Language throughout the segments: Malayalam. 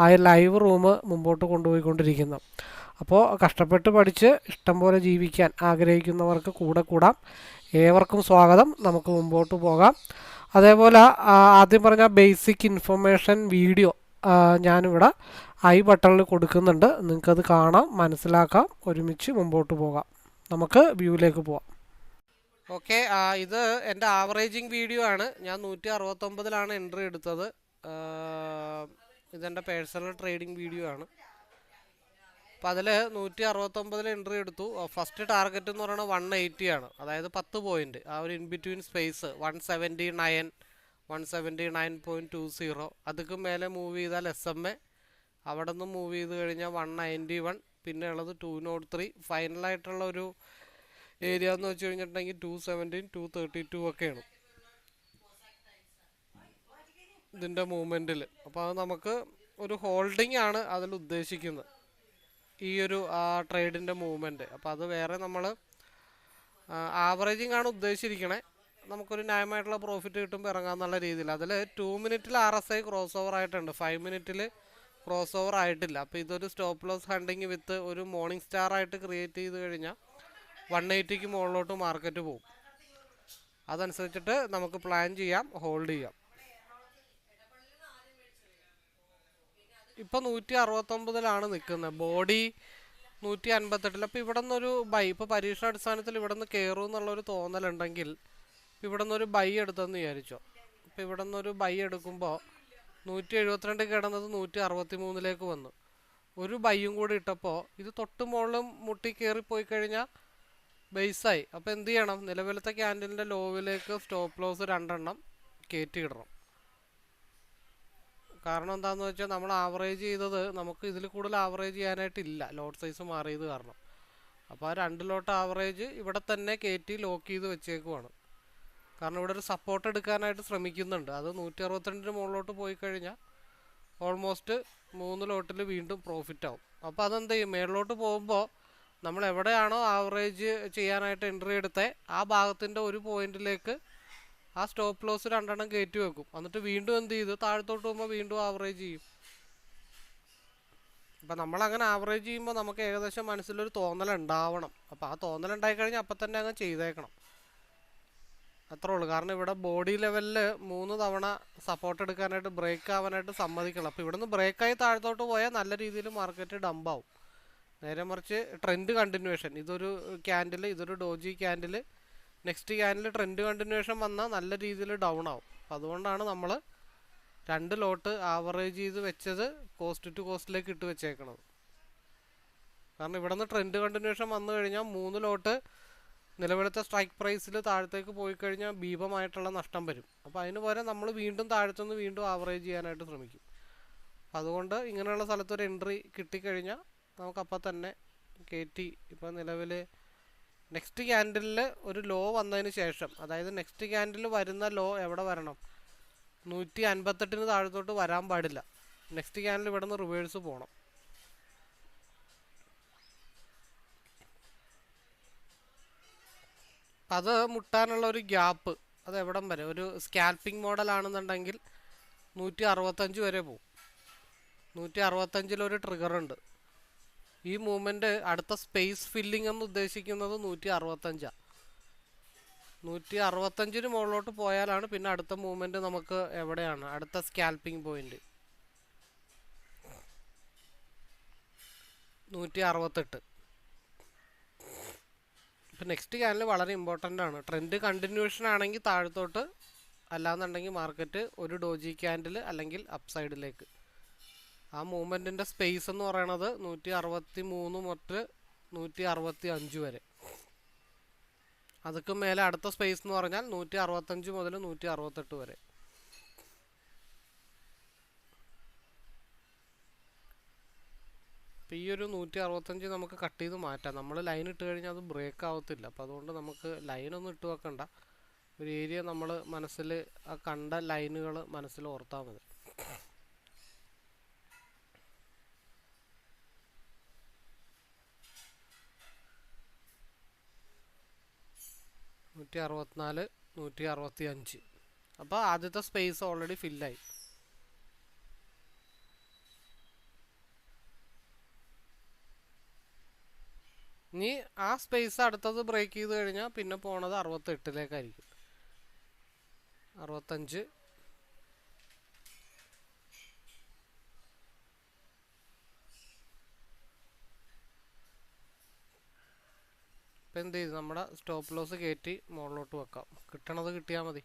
ആ ലൈവ് റൂം മുമ്പോട്ട് കൊണ്ടുപോയിക്കൊണ്ടിരിക്കുന്നു. അപ്പോൾ കഷ്ടപ്പെട്ട് പഠിച്ച് ഇഷ്ടം പോലെ ജീവിക്കാൻ ആഗ്രഹിക്കുന്നവർക്ക് കൂടെ കൂടാം. ഏവർക്കും സ്വാഗതം. നമുക്ക് മുമ്പോട്ട് പോകാം. അതേപോലെ ആദ്യം പറഞ്ഞ ബേസിക് ഇൻഫർമേഷൻ വീഡിയോ ഞാനിവിടെ ഐ ബട്ടണിൽ കൊടുക്കുന്നുണ്ട്. നിങ്ങൾക്കത് കാണാം മനസ്സിലാക്കാം. ഒരുമിച്ച് മുമ്പോട്ട് പോകാം. നമുക്ക് വ്യൂവിലേക്ക് പോവാം. ഓക്കെ ഇത് എന്റെ ആവറേജിങ് വീഡിയോ ആണ്. ഞാൻ നൂറ്റി അറുപത്തൊമ്പതിലാണ് എൻട്രി എടുത്തത്. ഇതെന്റെ പേഴ്സണൽ ട്രേഡിംഗ് വീഡിയോ ആണ്. അപ്പോൾ അതിൽ നൂറ്റി അറുപത്തൊമ്പതിൽ എൻട്രി എടുത്തു. ഫസ്റ്റ് ടാർഗറ്റ് എന്ന് പറയുന്നത് വൺ എയ്റ്റി ആണ്. അതായത് പത്ത് പോയിന്റ് ആ ഒരു in between space one seventy nine one seventy nine point two zero. അതൊക്കെ മേലെ മൂവ് ചെയ്താൽ എസ് എം എ. അവിടെ നിന്ന് മൂവ് ചെയ്ത് കഴിഞ്ഞാൽ വൺ നയന്റി വൺ. പിന്നെ ഉള്ളത് ടു നോട്ട് ത്രീ. ഫൈനലായിട്ടുള്ള ഒരു ഏരിയ എന്ന് വെച്ച് കഴിഞ്ഞിട്ടുണ്ടെങ്കിൽ two seventeen two thirty two ഒക്കെയാണ്. ഇതിന്റെ മൂവ്മെന്റിൽ അപ്പോൾ അത് നമുക്ക് ഒരു ഹോൾഡിംഗ് ആണ് അതിൽ ഉദ്ദേശിക്കുന്നത്. ഈ ഒരു ആ ട്രേഡിന്റെ മൂവ്മെന്റ് അപ്പോൾ അത് വേറെ നമ്മൾ ആവറേജിങ് ആണ് ഉദ്ദേശിച്ചിരിക്കണേ. നമുക്കൊരു ന്യായമായിട്ടുള്ള പ്രോഫിറ്റ് കിട്ടുമ്പോൾ ഇറങ്ങാമെന്നുള്ള രീതിയിൽ. അതിൽ ടു മിനിറ്റിൽ R S I cross over ആയിട്ടുണ്ട്. ഫൈവ് മിനിറ്റിൽ ക്രോസ് ഓവർ ആയിട്ടില്ല. അപ്പോൾ ഇതൊരു സ്റ്റോപ്പ് ലോസ് ഹണ്ടിങ് വിത്ത് ഒരു മോർണിംഗ് സ്റ്റാർ ആയിട്ട് ക്രിയേറ്റ് ചെയ്ത് കഴിഞ്ഞാൽ വൺ എയ്റ്റിക്ക് മുകളിലോട്ട് മാർക്കറ്റ് പോകും അതനുസരിച്ചിട്ട് നമുക്ക് പ്ലാൻ ചെയ്യാം ഹോൾഡ് ചെയ്യാം. ഇപ്പൊ നൂറ്റി അറുപത്തൊമ്പതിലാണ് നിൽക്കുന്നത് ബോഡി നൂറ്റി അൻപത്തെട്ടിൽ അപ്പോൾ ഇവിടെ നിന്നൊരു ബൈ ഇപ്പോൾ പരീക്ഷണാടിസ്ഥാനത്തിൽ ഇവിടെ നിന്ന് കയറും എന്നുള്ളൊരു തോന്നലുണ്ടെങ്കിൽ ഇവിടെ നിന്നൊരു ബൈ എടുത്തെന്ന് വിചാരിച്ചോ. അപ്പോൾ ഇവിടെ നിന്നൊരു ബൈ എടുക്കുമ്പോൾ നൂറ്റി എഴുപത്തിരണ്ട് കിടന്നത് നൂറ്റി അറുപത്തി മൂന്നിലേക്ക് വന്നു. ഒരു ബൈയും കൂടി ഇട്ടപ്പോൾ ഇത് തൊട്ട് മുകളിലും മുട്ടി കയറി പോയി കഴിഞ്ഞാൽ ബേസായി. അപ്പോൾ എന്ത് ചെയ്യണം? നിലവിലത്തെ ക്യാൻഡിലിന്റെ ലോവിലേക്ക് സ്റ്റോപ്പ് ലോസ് രണ്ടെണ്ണം കയറ്റിയിടണം കാരണം എന്താണെന്ന് വെച്ചാൽ നമ്മൾ ആവറേജ് ചെയ്തത് നമുക്ക് ഇതിൽ കൂടുതൽ ആവറേജ് ചെയ്യാനായിട്ടില്ല. ലോട്ട് സൈസ് മാറിയത് കാരണം. അപ്പോൾ ആ രണ്ട് ലോട്ട് ആവറേജ് ഇവിടെ തന്നെ കയറ്റി ലോക്ക് ചെയ്ത് വെച്ചേക്കുവാണ്. കാരണം ഇവിടെ ഒരു സപ്പോർട്ട് എടുക്കാനായിട്ട് ശ്രമിക്കുന്നുണ്ട്. അത് നൂറ്റി അറുപത്തിരണ്ടിന് മുകളിലോട്ട് പോയി കഴിഞ്ഞാൽ ഓൾമോസ്റ്റ് മൂന്ന് ലോട്ടിൽ വീണ്ടും പ്രോഫിറ്റ് ആവും. അപ്പോൾ അതെന്ത് ചെയ്യും? മേളിലോട്ട് പോകുമ്പോൾ നമ്മൾ എവിടെയാണോ ആവറേജ് ചെയ്യാനായിട്ട് എൻട്രി എടുത്തത് ആ ഭാഗത്തിന്റെ ഒരു പോയിന്റിലേക്ക് ആ സ്റ്റോപ്പ് ലോസ് രണ്ടെണ്ണം കയറ്റി വെക്കും. എന്നിട്ട് വീണ്ടും എന്ത് ചെയ്തു താഴത്തോട്ട് പോകുമ്പോൾ വീണ്ടും ആവറേജ് ചെയ്യും. അപ്പം നമ്മളങ്ങനെ ആവറേജ് ചെയ്യുമ്പോൾ നമുക്ക് ഏകദേശം മനസ്സിലൊരു തോന്നൽ ഉണ്ടാവണം അപ്പോൾ ആ തോന്നൽ ഉണ്ടായി കഴിഞ്ഞാൽ അപ്പം തന്നെ അങ്ങ് ചെയ്തേക്കണം. അത്രേ ഉള്ളൂ. കാരണം ഇവിടെ ബോഡി ലെവലിൽ മൂന്ന് തവണ സപ്പോർട്ട് എടുക്കാനായിട്ട് ബ്രേക്ക് ആവാനായിട്ട് സമ്മതിക്കണം. അപ്പോൾ ഇവിടുന്ന് ബ്രേക്കായി താഴത്തോട്ട് പോയാൽ നല്ല രീതിയിൽ മാർക്കറ്റ് ഡംപാവും നേരെ മറിച്ച് ട്രെൻഡ് കണ്ടിന്യൂഷൻ ഇതൊരു ക്യാൻഡിൽ ഇതൊരു doji candle next candle trend continuation വന്നാൽ നല്ല രീതിയിൽ ഡൗൺ ആവും. അപ്പം അതുകൊണ്ടാണ് നമ്മൾ രണ്ട് ലോട്ട് ആവറേജ് ചെയ്ത് വെച്ചത് കോസ്റ്റ് ടു കോസ്റ്റിലേക്ക് ഇട്ട് വെച്ചേക്കണത്. കാരണം ഇവിടെ നിന്ന് ട്രെൻഡ് കണ്ടിന്യൂഷൻ വന്നു കഴിഞ്ഞാൽ മൂന്ന് ലോട്ട് നിലവിലത്തെ സ്ട്രൈക്ക് പ്രൈസിൽ താഴത്തേക്ക് പോയി കഴിഞ്ഞാൽ ഭീമമായിട്ടുള്ള നഷ്ടം വരും. അപ്പോൾ അതിന് പകരം നമ്മൾ വീണ്ടും താഴത്തുനിന്ന് വീണ്ടും ആവറേജ് ചെയ്യാനായിട്ട് ശ്രമിക്കും. അതുകൊണ്ട് ഇങ്ങനെയുള്ള സ്ഥലത്തൊരു എൻട്രി കിട്ടിക്കഴിഞ്ഞാൽ നമുക്കപ്പോൾ തന്നെ കയറ്റി ഇപ്പോൾ നിലവിൽ നെക്സ്റ്റ് ക്യാൻഡിലിൽ ഒരു ലോ വന്നതിന് ശേഷം അതായത് നെക്സ്റ്റ് ക്യാൻഡിൽ വരുന്ന ലോ എവിടെ വരണം? നൂറ്റി അൻപത്തെട്ടിന് താഴത്തോട്ട് വരാൻ പാടില്ല. നെക്സ്റ്റ് ക്യാൻഡിൽ ഇവിടെ നിന്ന് റിവേഴ്സ് പോകണം അത് മുട്ടാനുള്ള ഒരു ഗ്യാപ്പ് അത് എവിടം വരെ? ഒരു സ്കാൽപ്പിംഗ് മോഡലാണെന്നുണ്ടെങ്കിൽ നൂറ്റി അറുപത്തഞ്ച് വരെ പോകും നൂറ്റി അറുപത്തഞ്ചിലൊരു ട്രിഗറുണ്ട് ഈ മൂവ്മെന്റ് അടുത്ത സ്പേസ് ഫില്ലിംഗ് എന്ന് ഉദ്ദേശിക്കുന്നത് നൂറ്റി അറുപത്തഞ്ചാണ് നൂറ്റി അറുപത്തഞ്ചിന് മുകളിലോട്ട് പോയാലാണ് പിന്നെ അടുത്ത മൂവ്മെന്റ് നമുക്ക് എവിടെയാണ്? അടുത്ത സ്കാൽപ്പിംഗ് പോയിന്റ് നൂറ്റി അറുപത്തെട്ട് ഇപ്പം നെക്സ്റ്റ് ക്യാനൽ വളരെ ഇമ്പോർട്ടന്റ് ആണ്. ട്രെൻഡ് കണ്ടിന്യൂഷൻ ആണെങ്കിൽ താഴത്തോട്ട് അല്ലാന്നുണ്ടെങ്കിൽ മാർക്കറ്റ് ഒരു ഡോജി ക്യാൻഡിൽ അല്ലെങ്കിൽ അപ്സൈഡിലേക്ക് ആ മൂവ്മെന്റിന്റെ സ്പേസ് എന്ന് പറയണത് നൂറ്റി അറുപത്തി മൂന്ന് മുതൽ നൂറ്റി അറുപത്തി അഞ്ച് വരെ. അതൊക്കെ മേലെ അടുത്ത സ്പേസ് എന്ന് പറഞ്ഞാൽ നൂറ്റി അറുപത്തഞ്ച് മുതൽ നൂറ്റി അറുപത്തെട്ട് വരെ. അപ്പോൾ ഈ ഒരു നൂറ്റി അറുപത്തഞ്ച് നമുക്ക് കട്ട് ചെയ്ത് മാറ്റാം. നമ്മൾ ലൈൻ ഇട്ട് കഴിഞ്ഞാൽ അത് ബ്രേക്ക് ആവത്തില്ല. അപ്പോൾ അതുകൊണ്ട് നമുക്ക് ലൈനൊന്നും ഇട്ട് വെക്കണ്ട. ഒരു ഏരിയ നമ്മൾ മനസ്സിൽ ആ കണ്ട ലൈനുകൾ മനസ്സിൽ ഓർത്താൽ മതി. നൂറ്റി അറുപത്തിനാല് നൂറ്റി അറുപത്തി അഞ്ച് അപ്പോൾ ആദ്യത്തെ സ്പേസ് ഓൾറെഡി ഫില്ലായി ഇനി ആ സ്പേസ് അടുത്തത് ബ്രേക്ക് ചെയ്ത് കഴിഞ്ഞാൽ പിന്നെ പോണത് അറുപത്തെട്ടിലേക്കായിരിക്കും. അറുപത്തഞ്ച് ഇപ്പം എന്ത് ചെയ്തു നമ്മുടെ സ്റ്റോപ്പ് ലോസ് കയറ്റി മുകളിലോട്ട് വെക്കാം. കിട്ടണത് കിട്ടിയാൽ മതി.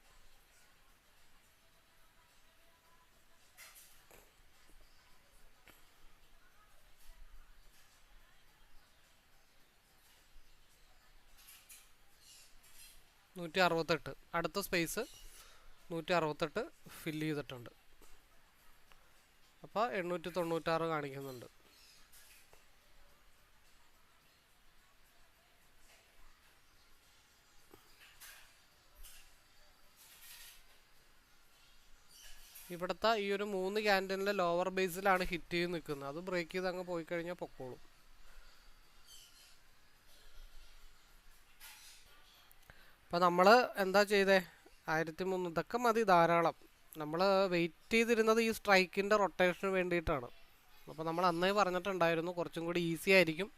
നൂറ്റി അറുപത്തെട്ട് അടുത്ത സ്പേസ് നൂറ്റി അറുപത്തെട്ട് ഫില്ല് ചെയ്തിട്ടുണ്ട്. അപ്പോൾ എണ്ണൂറ്റി തൊണ്ണൂറ്റാറ് കാണിക്കുന്നുണ്ട്. ഇവിടുത്തെ ഈ ഒരു മൂന്ന് ക്യാന്റീനിലെ ലോവർ ബേസിലാണ് ഹിറ്റ് ചെയ്ത് നിൽക്കുന്നത്. അത് ബ്രേക്ക് ചെയ്ത് അങ്ങ് പോയി കഴിഞ്ഞാൽ പൊക്കോളും. അപ്പം നമ്മൾ എന്താ ചെയ്തേ? ആയിരത്തി മൂന്ന് ഇതൊക്കെ മതി ധാരാളം. നമ്മൾ വെയിറ്റ് ചെയ്തിരുന്നത് ഈ സ്ട്രൈക്കിന്റെ റൊട്ടേഷന് വേണ്ടിയിട്ടാണ്. അപ്പോൾ നമ്മൾ അന്നേ പറഞ്ഞിട്ടുണ്ടായിരുന്നു കുറച്ചും കൂടി ഈസി ആയിരിക്കും.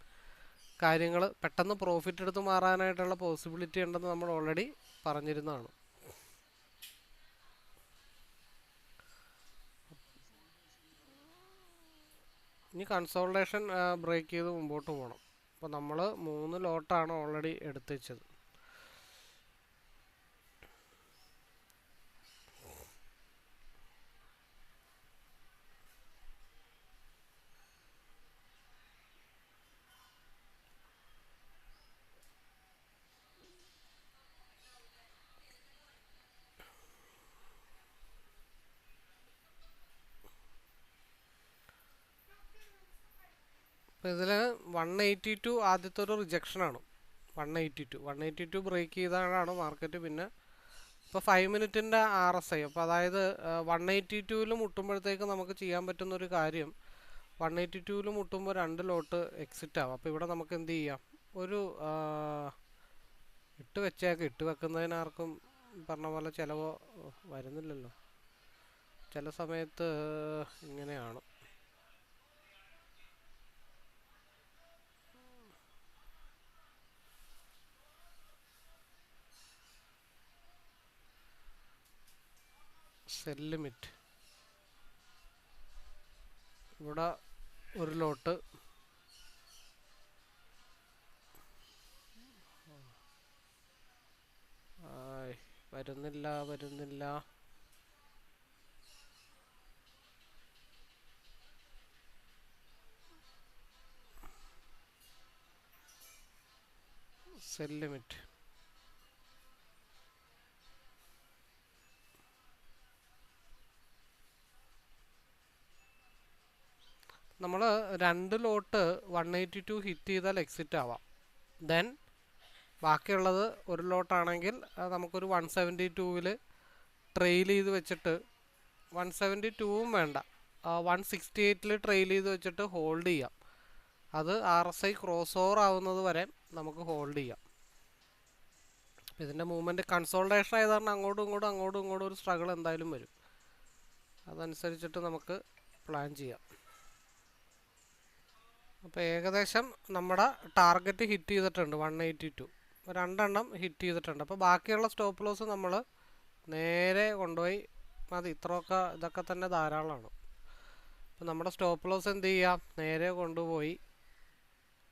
കാര്യങ്ങൾ പെട്ടെന്ന് പ്രോഫിറ്റ് എടുത്ത് മാറാനായിട്ടുള്ള പോസിബിലിറ്റി ഉണ്ടെന്ന് നമ്മൾ ഓൾറെഡി പറഞ്ഞിരുന്നതാണ്. ഇനി കൺസോൾട്ടേഷൻ ബ്രേക്ക് ചെയ്ത് മുമ്പോട്ട് പോകണം അപ്പോൾ നമ്മൾ മൂന്ന് ലോട്ടാണ് ഓൾറെഡി എടുത്ത് അപ്പോൾ ഇതിൽ വൺ എയ്റ്റി ടു ആദ്യത്തെ ഒരു റിജക്ഷനാണ് one eighty two one eighty two break ചെയ്താണ് മാർക്കറ്റ് പിന്നെ. ഇപ്പോൾ ഫൈവ് മിനിറ്റിന്റെ ആർ എസ് ഐ അപ്പോൾ അതായത് വൺ എയ്റ്റി ടുവിൽ മുട്ടുമ്പോഴത്തേക്ക് നമുക്ക് ചെയ്യാൻ പറ്റുന്ന ഒരു കാര്യം വൺ എയ്റ്റി ടുവിൽ മുട്ടുമ്പോൾ രണ്ട് ലോട്ട് എക്സിറ്റ് ആവും. അപ്പോൾ ഇവിടെ നമുക്ക് എന്ത് ചെയ്യാം? ഒരു ഇട്ട് വെച്ചേക്ക്. ഇട്ട് വെക്കുന്നതിനാർക്കും പറഞ്ഞ പോലെ ചിലവോ വരുന്നില്ലല്ലോ. ചില സമയത്ത് ഇങ്ങനെയാണ്. സെൽ ലിമിറ്റ് ഇവിടെ ഒരു ലോട്ട്. വരുന്നില്ല വരുന്നില്ല. സെൽ ലിമിറ്റ് നമ്മൾ രണ്ട് lot one eighty two hit ചെയ്താൽ എക്സിറ്റ് ആവാം. ദെൻ ബാക്കിയുള്ളത് ഒരു ലോട്ടാണെങ്കിൽ നമുക്കൊരു വൺ സെവന്റി ടൂവിൽ ട്രെയിൽ ചെയ്ത് വെച്ചിട്ട് വൺ സെവന്റി ടൂവും വേണ്ട. വൺ സിക്സ്റ്റി എയ്റ്റിൽ ട്രെയിൽ ചെയ്ത് വെച്ചിട്ട് ഹോൾഡ് ചെയ്യാം. അത് R S I cross over ആവുന്നത് വരെ നമുക്ക് ഹോൾഡ് ചെയ്യാം. ഇതിന്റെ മൂവ്മെന്റ് കൺസോൾട്ടേഷൻ ആയത് കാരണം അങ്ങോട്ടും ഇങ്ങോട്ടും അങ്ങോട്ടും ഇങ്ങോട്ടും ഒരു സ്ട്രഗിൾ എന്തായാലും വരും. അതനുസരിച്ചിട്ട് നമുക്ക് പ്ലാൻ ചെയ്യാം. അപ്പോൾ ഏകദേശം നമ്മുടെ ടാർഗറ്റ് ഹിറ്റ് ചെയ്തിട്ടുണ്ട് വൺ എയ്റ്റി ടു. രണ്ടെണ്ണം ഹിറ്റ് ചെയ്തിട്ടുണ്ട്. അപ്പോൾ ബാക്കിയുള്ള സ്റ്റോപ്പ് ലോസ് നമ്മൾ നേരെ കൊണ്ടുപോയി മതി. ഇത്രയൊക്കെ ഇതൊക്കെ തന്നെ ധാരാളമാണ് അപ്പോൾ നമ്മുടെ സ്റ്റോപ്പ് ലോസ് എന്ത് ചെയ്യാം? നേരെ കൊണ്ടുപോയി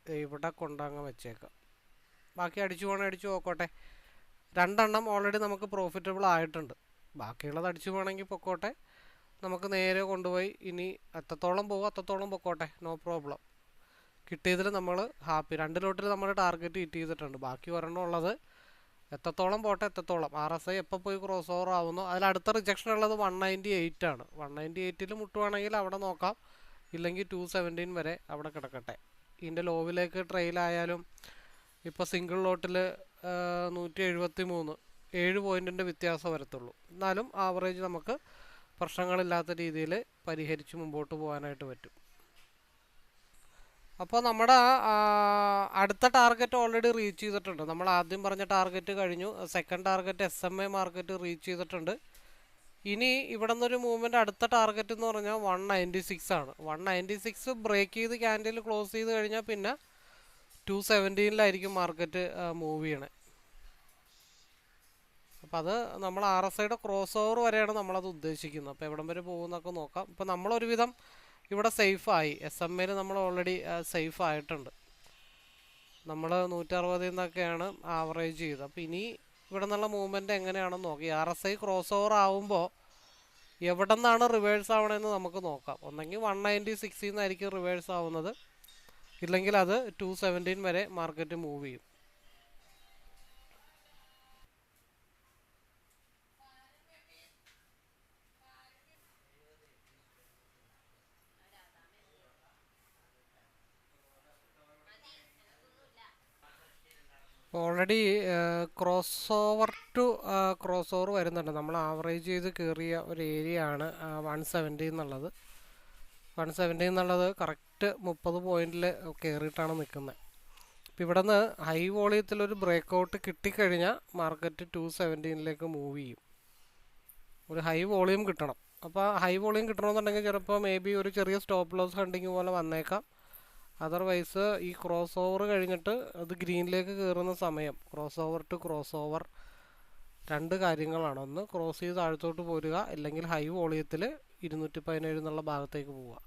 ഇവിടെ കൊണ്ടങ്ങ് വെച്ചേക്കാം. ബാക്കി അടിച്ചു പോകണേ അടിച്ചു പോക്കോട്ടെ. രണ്ടെണ്ണം ഓൾറെഡി നമുക്ക് പ്രോഫിറ്റബിൾ ആയിട്ടുണ്ട്. ബാക്കിയുള്ളത് അടിച്ചു പോകണമെങ്കിൽ പൊക്കോട്ടെ. നമുക്ക് നേരെ കൊണ്ടുപോയി ഇനി എത്രത്തോളം പോകും അത്രത്തോളം പൊക്കോട്ടെ. നോ പ്രോബ്ലം കിട്ടിയതിൽ നമ്മൾ ഹാപ്പി. രണ്ട് ലോട്ടിൽ നമ്മൾ ടാർഗറ്റ് ഹിറ്റ് ചെയ്തിട്ടുണ്ട്. ബാക്കി ഒരെണ്ണം ഉള്ളത് എത്രത്തോളം പോട്ടെ എത്രത്തോളം. ആർ എസ് ഐ എപ്പോൾ പോയി ക്രോസ് ഓവർ ആവുന്നു. അതിൽ അടുത്ത റിജക്ഷൻ ഉള്ളത് വൺ നയന്റി എയ്റ്റ് ആണ്. വൺ നയന്റി എയ്റ്റിൽ മുട്ടുവാണെങ്കിൽ അവിടെ നോക്കാം. ഇല്ലെങ്കിൽ ടു സെവന്റീൻ വരെ അവിടെ കിടക്കട്ടെ. ഇതിന്റെ ലോവിലേക്ക് ട്രെയിലായാലും ഇപ്പോൾ സിംഗിൾ ലോട്ടിൽ നൂറ്റി എഴുപത്തി മൂന്ന് ഏഴ് പോയിന്റിന്റെ വ്യത്യാസം വരത്തുള്ളൂ. എന്നാലും ആവറേജ് നമുക്ക് പ്രശ്നങ്ങളില്ലാത്ത രീതിയിൽ പരിഹരിച്ച് മുമ്പോട്ട് പോകാനായിട്ട് പറ്റും. അപ്പോൾ നമ്മുടെ അടുത്ത ടാർഗറ്റ് ഓൾറെഡി റീച്ച് ചെയ്തിട്ടുണ്ട്. നമ്മൾ ആദ്യം പറഞ്ഞ ടാർഗറ്റ് കഴിഞ്ഞു. Second target S M A market reach ചെയ്തിട്ടുണ്ട്. ഇനി ഇവിടെ നിന്നൊരു മൂവ്മെന്റ് അടുത്ത ടാർഗറ്റ് എന്ന് പറഞ്ഞാൽ വൺ നയന്റി സിക്സ് ആണ്. വൺ നയന്റി സിക്സ് ബ്രേക്ക് ചെയ്ത് ക്യാൻഡിൽ ക്ലോസ് ചെയ്ത് കഴിഞ്ഞാൽ പിന്നെ ടു സെവന്റീനിലായിരിക്കും മാർക്കറ്റ് മൂവ് ചെയ്യണേ. അപ്പോൾ അത് നമ്മൾ ആർ എസ് ഐയുടെ ക്രോസ് ഓവർ വരെയാണ് നമ്മളത് ഉദ്ദേശിക്കുന്നത്. അപ്പോൾ എവിടം വരെ പോകുന്നൊക്കെ നോക്കാം. ഇപ്പോൾ നമ്മളൊരുവിധം ഇവിടെ സേഫായി. എസ് എം എയിൽ നമ്മൾ ഓൾറെഡി സേഫ് ആയിട്ടുണ്ട് നമ്മൾ നൂറ്ററുപതിൽ നിന്നൊക്കെയാണ് ആവറേജ് ചെയ്തത്. അപ്പോൾ ഇനി ഇവിടെ നിന്നുള്ള മൂവ്മെന്റ് എങ്ങനെയാണെന്ന് നോക്കി. R S I cross over ആവുമ്പോൾ എവിടെ നിന്നാണ് റിവേഴ്സ് ആവണമെന്ന് നമുക്ക് നോക്കാം. ഒന്നെങ്കിൽ വൺ നയന്റി സിക്സിൽ നിന്നായിരിക്കും റിവേഴ്സ് ആവുന്നത്. ഇല്ലെങ്കിൽ അത് ടു സെവന്റീൻ വരെ മാർക്കറ്റ് മൂവ് ചെയ്യും. Already cross over two cross over വരുന്നുണ്ട്. നമ്മൾ ആവറേജ് ചെയ്ത് കയറിയ ഒരു ഏരിയ ആണ് വൺ സെവന്റി എന്നുള്ളത്. വൺ സെവന്റി എന്നുള്ളത് കറക്റ്റ് മുപ്പത് പോയിന്റിൽ കയറിയിട്ടാണ് നിൽക്കുന്നത് അപ്പോൾ ഇവിടെ നിന്ന് ഹൈ വോളിയത്തിലൊരു ബ്രേക്ക് ഔട്ട് കിട്ടിക്കഴിഞ്ഞാൽ മാർക്കറ്റ് ടു സെവന്റീനിലേക്ക് മൂവ് ചെയ്യും. ഒരു ഹൈ വോളിയം കിട്ടണം. അപ്പോൾ ഹൈ വോളിയം കിട്ടണമെന്നുണ്ടെങ്കിൽ ചിലപ്പോൾ മേ ബി ഒരു ചെറിയ സ്റ്റോപ്പ് ലോസ് ഹണ്ടിങ് പോലെ വന്നേക്കാം. അതർവൈസ് ഈ ക്രോസ് ഓവർ കഴിഞ്ഞിട്ട് അത് ഗ്രീനിലേക്ക് കയറുന്ന സമയം cross over two cross over രണ്ട് കാര്യങ്ങളാണ്. ഒന്ന് ക്രോസ് ചെയ്ത് താഴത്തോട്ട് പോരുക അല്ലെങ്കിൽ ഹൈ വോളിയത്തിൽ ഇരുന്നൂറ്റി പതിനേഴ് എന്നുള്ള ഭാഗത്തേക്ക് പോവുക.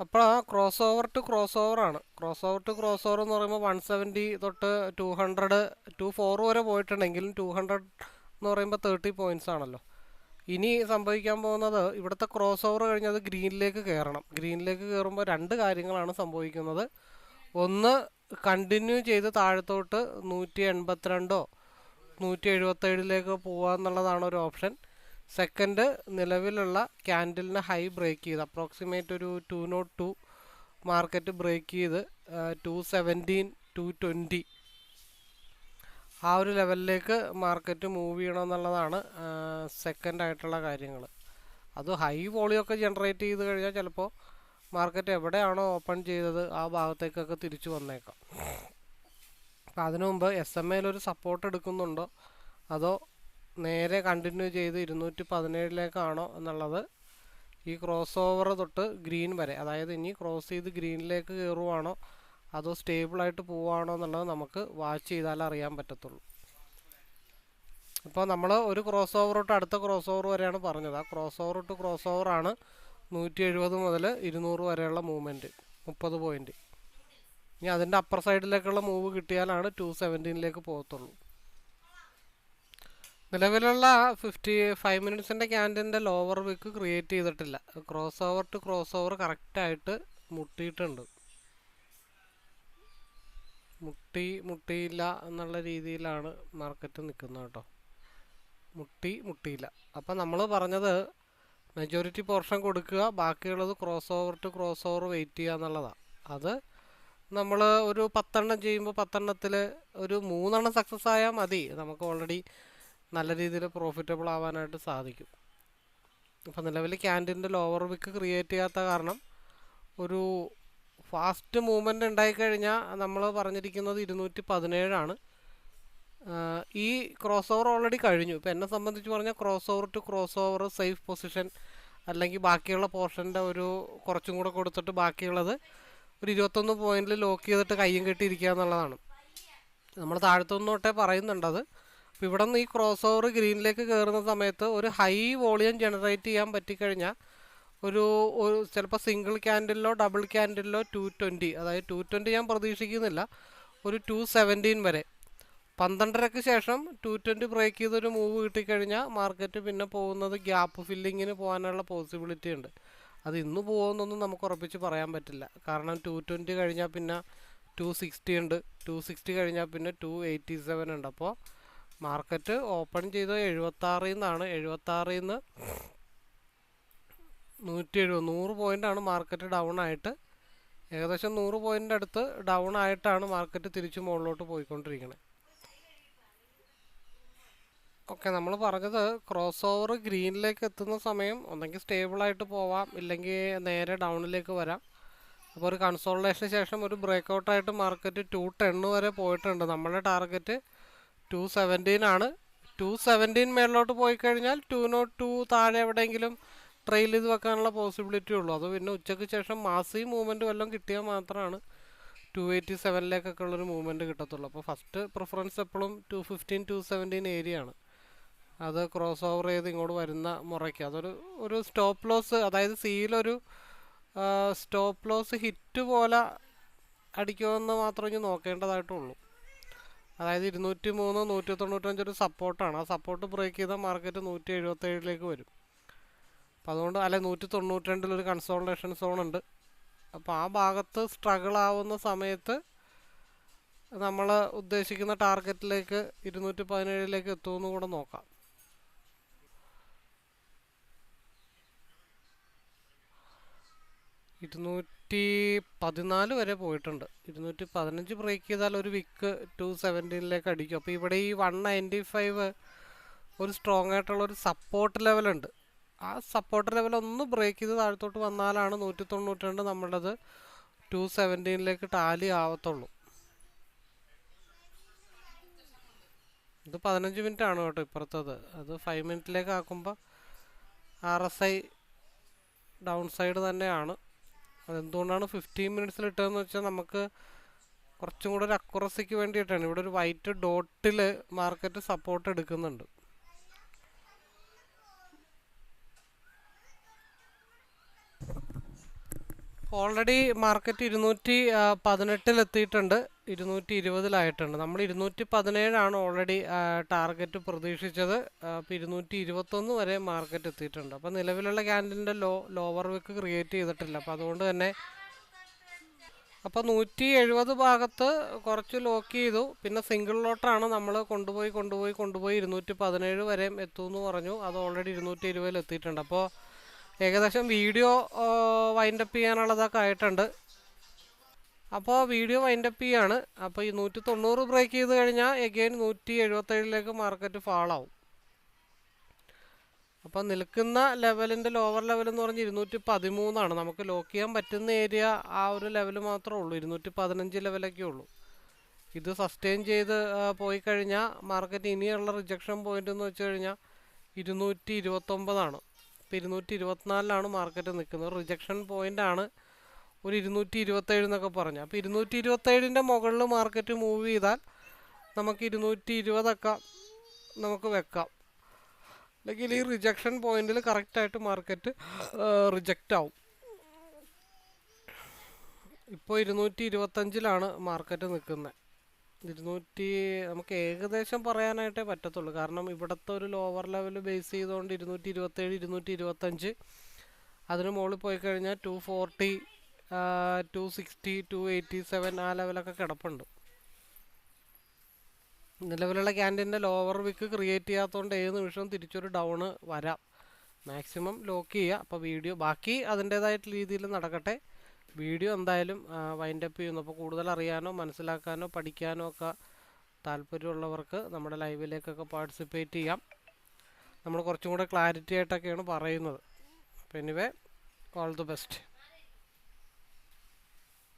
അപ്പോൾ ആ cross over two cross over ആണ്. Cross over two cross over എന്ന് പറയുമ്പോൾ വൺ സെവന്റി തൊട്ട് ടു ഹൺഡ്രഡ് ടു ഫോർ വരെ പോയിട്ടുണ്ടെങ്കിലും ടു ഹൺഡ്രഡ് എന്ന് പറയുമ്പോൾ തേർട്ടി പോയിന്റ്സ് ആണല്ലോ. ഇനി സംഭവിക്കാൻ പോകുന്നത് ഇവിടുത്തെ ക്രോസ് ഓവർ കഴിഞ്ഞത് ഗ്രീനിലേക്ക് കയറണം. ഗ്രീനിലേക്ക് കയറുമ്പോൾ രണ്ട് കാര്യങ്ങളാണ് സംഭവിക്കുന്നത്. ഒന്ന് കണ്ടിന്യൂ ചെയ്ത് താഴത്തോട്ട് നൂറ്റി എൺപത്തിരണ്ടോ നൂറ്റി എഴുപത്തേഴിലേക്ക് പോകുക എന്നുള്ളതാണ് ഒരു ഓപ്ഷൻ സെക്കൻഡ് നിലവിലുള്ള ക്യാൻഡിലിനെ ഹൈ ബ്രേക്ക് ചെയ്ത് അപ്രോക്സിമേറ്റ് ഒരു two not two market break ചെയ്ത് ടു സെവന്റീൻ ടു ട്വന്റി ആ ഒരു ലെവലിലേക്ക് മാർക്കറ്റ് മൂവ് ചെയ്യണമെന്നുള്ളതാണ് സെക്കൻഡ് ആയിട്ടുള്ള കാര്യങ്ങൾ അത് ഹൈ വോളിയൊക്കെ ജനറേറ്റ് ചെയ്ത് കഴിഞ്ഞാൽ ചിലപ്പോൾ മാർക്കറ്റ് എവിടെയാണോ ഓപ്പൺ ചെയ്തത് ആ ഭാഗത്തേക്കൊക്കെ തിരിച്ചു വന്നേക്കാം. അപ്പോൾ അതിനു മുമ്പ് എസ് എം എയിൽ ഒരു സപ്പോർട്ട് എടുക്കുന്നുണ്ടോ? അതോ നേരെ കണ്ടിന്യൂ ചെയ്ത് ഇരുന്നൂറ്റി പതിനേഴിലേക്കാണോ എന്നുള്ളത് ഈ ക്രോസ് ഓവർ തൊട്ട് ഗ്രീൻ വരെ അതായത് ഇനി ക്രോസ് ചെയ്ത് ഗ്രീനിലേക്ക് കയറുവാണോ അതോ സ്റ്റേബിളായിട്ട് പോവുകയാണോ എന്നുള്ളത് നമുക്ക് വാച്ച് ചെയ്താലേ അറിയാൻ പറ്റത്തുള്ളൂ. ഇപ്പോൾ നമ്മൾ ഒരു ക്രോസ് ഓവർ തൊട്ട് അടുത്ത ക്രോസ് ഓവർ വരെയാണ് പറഞ്ഞത്. ആ ക്രോസ് ഓവർ ടു ക്രോസ് ഓവറാണ് നൂറ്റി എഴുപത് മുതൽ ഇരുന്നൂറ് വരെയുള്ള മൂവ്മെന്റ് മുപ്പത് പോയിന്റ് ഇനി അതിന്റെ അപ്പർ സൈഡിലേക്കുള്ള മൂവ് കിട്ടിയാലാണ് ടു സെവന്റീനിലേക്ക് പോകത്തുള്ളൂ. നിലവിലുള്ള ഫിഫ്റ്റി ഫൈവ് മിനിറ്റ്സിന്റെ ക്യാൻഡിന്റെ ലോവർ വിക്ക് ക്രിയേറ്റ് ചെയ്തിട്ടില്ല. Cross over two cross over കറക്റ്റായിട്ട് മുട്ടിയിട്ടുണ്ട്. മുട്ടി മുട്ടിയില്ല എന്നുള്ള രീതിയിലാണ് മാർക്കറ്റ് നിൽക്കുന്നത് കേട്ടോ. മുട്ടി മുട്ടിയില്ല അപ്പം നമ്മൾ പറഞ്ഞത് മെജോറിറ്റി പോർഷൻ കൊടുക്കുക ബാക്കിയുള്ളത് cross over two cross over wait ചെയ്യുക എന്നുള്ളതാണ് അത് നമ്മൾ ഒരു പത്തെണ്ണം ചെയ്യുമ്പോൾ പത്തെണ്ണത്തിൽ ഒരു മൂന്നെണ്ണം സക്സസ് ആയാൽ മതി. നമുക്ക് ഓൾറെഡി നല്ല രീതിയിൽ പ്രോഫിറ്റബിൾ ആവാനായിട്ട് സാധിക്കും. ഇപ്പം നിലവിൽ ക്യാന്റീന്റെ ലോവർ വിക്ക് ക്രിയേറ്റ് ചെയ്യാത്ത കാരണം ഒരു ഫാസ്റ്റ് മൂവ്മെന്റ് ഉണ്ടായിക്കഴിഞ്ഞാൽ നമ്മൾ പറഞ്ഞിരിക്കുന്നത് ഇരുന്നൂറ്റി പതിനേഴാണ് ഈ ക്രോസ് ഓവർ ഓൾറെഡി കഴിഞ്ഞു. ഇപ്പം എന്നെ സംബന്ധിച്ച് പറഞ്ഞാൽ cross over two cross over safe position അല്ലെങ്കിൽ ബാക്കിയുള്ള പോർഷന്റെ ഒരു കുറച്ചും കൂടെ കൊടുത്തിട്ട് ബാക്കിയുള്ളത് ഒരു ഇരുപത്തൊന്ന് പോയിന്റിൽ ലോക്ക് ചെയ്തിട്ട് കയ്യും കെട്ടിയിരിക്കുക എന്നുള്ളതാണ്. നമ്മൾ താഴത്തുനിന്ന് തൊട്ടേ പറയുന്നുണ്ടത് അപ്പോൾ ഇവിടെ നിന്ന് ഈ ക്രോസ് ഓവർ ഗ്രീനിലേക്ക് കയറുന്ന സമയത്ത് ഒരു ഹൈ വോളിയം ജനറേറ്റ് ചെയ്യാൻ പറ്റിക്കഴിഞ്ഞാൽ ഒരു ഒരു ചിലപ്പോൾ സിംഗിൾ ക്യാൻഡിലോ ഡബിൾ ക്യാൻഡിലോ ടു ട്വന്റി അതായത് ടു ട്വന്റി ഞാൻ പ്രതീക്ഷിക്കുന്നില്ല. ഒരു ടു സെവന്റീൻ വരെ. പന്ത്രണ്ടരക്ക് ശേഷം ടു ട്വന്റി ബ്രേക്ക് ചെയ്തൊരു മൂവ് കിട്ടിക്കഴിഞ്ഞാൽ മാർക്കറ്റ് പിന്നെ പോകുന്നത് ഗ്യാപ്പ് ഫില്ലിങ്ങിന് പോകാനുള്ള പോസിബിലിറ്റി ഉണ്ട്. അത് ഇന്ന് പോകുമെന്നൊന്നും നമുക്ക് ഉറപ്പിച്ച് പറയാൻ പറ്റില്ല. കാരണം ടു ട്വന്റി കഴിഞ്ഞാൽ പിന്നെ ടു സിക്സ്റ്റി ഉണ്ട്. ടു സിക്സ്റ്റി കഴിഞ്ഞാൽ പിന്നെ ടു എയ്റ്റി സെവൻ ഉണ്ട്. അപ്പോൾ മാർക്കറ്റ് ഓപ്പൺ ചെയ്ത് എഴുപത്താറിൽ നിന്നാണ്. എഴുപത്താറിൽ നിന്ന് നൂറ്റി എഴുപത് നൂറ് പോയിന്റാണ് മാർക്കറ്റ് ഡൗൺ ആയിട്ട്. ഏകദേശം നൂറ് പോയിന്റ് അടുത്ത് ഡൗൺ ആയിട്ടാണ് മാർക്കറ്റ് തിരിച്ച് മുകളിലോട്ട് പോയിക്കൊണ്ടിരിക്കുന്നത് ഓക്കെ നമ്മൾ പറഞ്ഞത് ക്രോസ് ഓവർ ഗ്രീനിലേക്ക് എത്തുന്ന സമയം ഒന്നെങ്കിൽ സ്റ്റേബിളായിട്ട് പോവാം ഇല്ലെങ്കിൽ നേരെ ഡൗണിലേക്ക് വരാം. അപ്പോൾ ഒരു കൺസോൾട്ടേഷന് ശേഷം ഒരു ബ്രേക്ക് ഔട്ടായിട്ട് മാർക്കറ്റ് ടു ടെണ്ണ് വരെ പോയിട്ടുണ്ട്. നമ്മുടെ ടാർഗറ്റ് ടു സെവന്റീൻ ആണ്. ടു സെവന്റീൻ മേളിലോട്ട് പോയി കഴിഞ്ഞാൽ ടു നോട്ട് ടു താഴെ എവിടെയെങ്കിലും ട്രെയിൽ ചെയ്ത് വെക്കാനുള്ള പോസിബിലിറ്റി ഉള്ളൂ. അത് പിന്നെ ഉച്ചയ്ക്ക് ശേഷം മാസി മൂവ്മെന്റ് വല്ലതും കിട്ടിയാൽ മാത്രമാണ് ടു എയ്റ്റി സെവനിലേക്കൊക്കെ ഉള്ളൊരു മൂവ്മെന്റ് കിട്ടത്തുള്ളൂ. അപ്പോൾ ഫസ്റ്റ് പ്രിഫറൻസ് എപ്പോഴും two fifteen two seventeen area ആണ്. അത് ക്രോസ് ഓവർ ചെയ്ത് ഇങ്ങോട്ട് വരുന്ന മുറയ്ക്ക്. അതൊരു ഒരു സ്റ്റോപ്പ് ലോസ് അതായത് സിയിലൊരു സ്റ്റോപ്പ് ലോസ് ഹിറ്റ് പോലെ അടിക്കുമെന്ന് മാത്രമേ ഇനി നോക്കേണ്ടതായിട്ടുള്ളൂ. അതായത് ഇരുന്നൂറ്റി മൂന്ന് നൂറ്റി തൊണ്ണൂറ്റഞ്ചൊരു സപ്പോർട്ടാണ് ആ സപ്പോർട്ട് ബ്രേക്ക് ചെയ്താൽ മാർക്കറ്റ് നൂറ്റി എഴുപത്തേഴിലേക്ക് വരും. അപ്പോൾ അതുകൊണ്ട് അല്ലെ നൂറ്റി തൊണ്ണൂറ്റി രണ്ടിലൊരു കൺസോൾട്ടേഷൻ സോൺ ഉണ്ട്. അപ്പോൾ ആ ഭാഗത്ത് സ്ട്രഗിൾ ആവുന്ന സമയത്ത് നമ്മൾ ഉദ്ദേശിക്കുന്ന ടാർഗറ്റിലേക്ക് ഇരുന്നൂറ്റി പതിനേഴിലേക്ക് എത്തുമെന്ന് കൂടെ നോക്കാം. ഇരുന്നൂറ്റി പതിനാല് വരെ പോയിട്ടുണ്ട്. ഇരുന്നൂറ്റി പതിനഞ്ച് ബ്രേക്ക് ചെയ്താൽ ഒരു വിക്ക് ടു സെവന്റീനിലേക്ക് അടിക്കും. അപ്പോൾ ഇവിടെ ഈ വൺ നയന്റി ഫൈവ് ഒരു സ്ട്രോങ് ആയിട്ടുള്ള ഒരു സപ്പോർട്ട് ലെവലുണ്ട് ആ സപ്പോർട്ട് ലെവൽ ഒന്ന് ബ്രേക്ക് ചെയ്ത് താഴത്തോട്ട് വന്നാലാണ് നൂറ്റി തൊണ്ണൂറ്റി രണ്ട് നമ്മളത് ടു സെവന്റീനിലേക്ക് ടാലി ആവത്തുള്ളൂ. ഇത് പതിനഞ്ച് മിനിറ്റ് ആണ് കേട്ടോ ഇപ്പുറത്തത്. അത് ഫൈവ് മിനിറ്റിലേക്ക് ആക്കുമ്പോൾ R S I down side തന്നെയാണ്. അതെന്തുകൊണ്ടാണ് ഫിഫ്റ്റീൻ മിനിറ്റ്സിൽ ഇട്ടതെന്ന് വെച്ചാൽ നമുക്ക് കുറച്ചും കൂടെ ഒരു അക്കുറസിക്ക് വേണ്ടിയിട്ടാണ്. ഇവിടെ ഒരു വൈറ്റ് ഡോട്ടിൽ മാർക്കറ്റ് സപ്പോർട്ട് എടുക്കുന്നുണ്ട്. ഓൾറെഡി മാർക്കറ്റ് ഇരുന്നൂറ്റി പതിനെട്ടിൽ എത്തിയിട്ടുണ്ട്. ഇരുന്നൂറ്റി ഇരുപതിലായിട്ടുണ്ട്. നമ്മൾ ഇരുന്നൂറ്റി പതിനേഴാണ് ഓൾറെഡി ടാർഗറ്റ് പ്രതീക്ഷിച്ചത്. അപ്പോൾ ഇരുന്നൂറ്റി ഇരുപത്തൊന്ന് വരെ മാർക്കറ്റ് എത്തിയിട്ടുണ്ട്. അപ്പോൾ നിലവിലുള്ള ക്യാൻഡലിന്റെ ലോ ലോവർ വിക്ക് ക്രിയേറ്റ് ചെയ്തിട്ടില്ല. അപ്പോൾ അതുകൊണ്ട് തന്നെ അപ്പോൾ നൂറ്റി എഴുപത് ഭാഗത്ത് കുറച്ച് ലോക്ക് ചെയ്തു. പിന്നെ സിംഗിൾ ലോട്ടാണ് നമ്മൾ കൊണ്ടുപോയി കൊണ്ടുപോയി കൊണ്ടുപോയി ഇരുന്നൂറ്റി പതിനേഴ് വരെയും എത്തുമെന്ന് പറഞ്ഞു. അത് ഓൾറെഡി ഇരുന്നൂറ്റി ഇരുപതിൽ എത്തിയിട്ടുണ്ട്. അപ്പോൾ ഏകദേശം വീഡിയോ വൈൻഡപ്പ് ചെയ്യാനുള്ളതൊക്കെ ആയിട്ടുണ്ട്. അപ്പോൾ വീഡിയോ വൈൻഡപ്പ് ചെയ്യാണ്. അപ്പോൾ ഈ നൂറ്റി തൊണ്ണൂറ് ബ്രേക്ക് ചെയ്ത് കഴിഞ്ഞാൽ എഗെയിൻ നൂറ്റി എഴുപത്തേഴിലേക്ക് മാർക്കറ്റ് ഫാളാവും അപ്പോൾ നിൽക്കുന്ന ലെവലിന്റെ ലോവർ ലെവൽ എന്ന് പറഞ്ഞാൽ ഇരുന്നൂറ്റി പതിമൂന്നാണ് നമുക്ക് ലോക്ക് ചെയ്യാൻ പറ്റുന്ന ഏരിയ ആ ഒരു ലെവൽ മാത്രമേ ഉള്ളൂ. ഇരുന്നൂറ്റി പതിനഞ്ച് ലെവലൊക്കെ ഉള്ളൂ. ഇത് സസ്റ്റെയിൻ ചെയ്ത് പോയി കഴിഞ്ഞാൽ മാർക്കറ്റ് ഇനിയുള്ള റിജക്ഷൻ പോയിന്റ് എന്ന് വെച്ച് കഴിഞ്ഞാൽ ഇരുന്നൂറ്റി ഇരുപത്തൊമ്പതാണ് ഇപ്പോൾ ഇരുന്നൂറ്റി ഇരുപത്തിനാലിലാണ് മാർക്കറ്റ് നിൽക്കുന്നത്. റിജക്ഷൻ പോയിന്റ് ആണ് ഒരു ഇരുന്നൂറ്റി ഇരുപത്തേഴ് എന്നൊക്കെ പറഞ്ഞു. അപ്പോൾ ഇരുന്നൂറ്റി ഇരുപത്തേഴിന്റെ മുകളിൽ മാർക്കറ്റ് മൂവ് ചെയ്താൽ നമുക്ക് ഇരുന്നൂറ്റി ഇരുപതൊക്കെ നമുക്ക് വെക്കാം. അല്ലെങ്കിൽ ഈ റിജക്ഷൻ പോയിന്റിൽ കറക്റ്റായിട്ട് മാർക്കറ്റ് റിജക്റ്റ് ആവും. ഇപ്പോൾ ഇരുന്നൂറ്റി ഇരുപത്തഞ്ചിലാണ് മാർക്കറ്റ് നിൽക്കുന്നത്. ഇരുന്നൂറ്റി നമുക്ക് ഏകദേശം പറയാനായിട്ടേ പറ്റത്തുള്ളൂ. കാരണം ഇവിടുത്തെ ഒരു ലോവർ ലെവൽ ബേസ് ചെയ്തുകൊണ്ട് ഇരുന്നൂറ്റി ഇരുപത്തേഴ് ഇരുന്നൂറ്റി ഇരുപത്തഞ്ച് അതിന് മുകളിൽ പോയി കഴിഞ്ഞാൽ two forty two sixty two eighty seven ആ ലെവലൊക്കെ കിടപ്പുണ്ട്. നിലവിലുള്ള ക്യാൻഡിന്റെ ലോവർ വിക്ക് ക്രിയേറ്റ് ചെയ്യാത്തതുകൊണ്ട് ഏത് നിമിഷവും തിരിച്ചൊരു ഡൗൺ വരാം. മാക്സിമം ലോക്ക് ചെയ്യുക അപ്പോൾ വീഡിയോ ബാക്കി അതിന്റേതായിട്ടുള്ള രീതിയിൽ നടക്കട്ടെ. വീഡിയോ എന്തായാലും വൈൻഡപ്പ് ചെയ്യുന്നു. അപ്പോൾ കൂടുതൽ അറിയാനോ മനസ്സിലാക്കാനോ പഠിക്കാനോ ഒക്കെ താല്പര്യമുള്ളവർക്ക് നമ്മുടെ ലൈവിലേക്കൊക്കെ പാർട്ടിസിപ്പേറ്റ് ചെയ്യാം. നമ്മൾ കുറച്ചും കൂടെ ക്ലാരിറ്റി ആയിട്ടൊക്കെയാണ് പറയുന്നത്. അപ്പോൾ എനിവേ ഓൾ ദി ബെസ്റ്റ്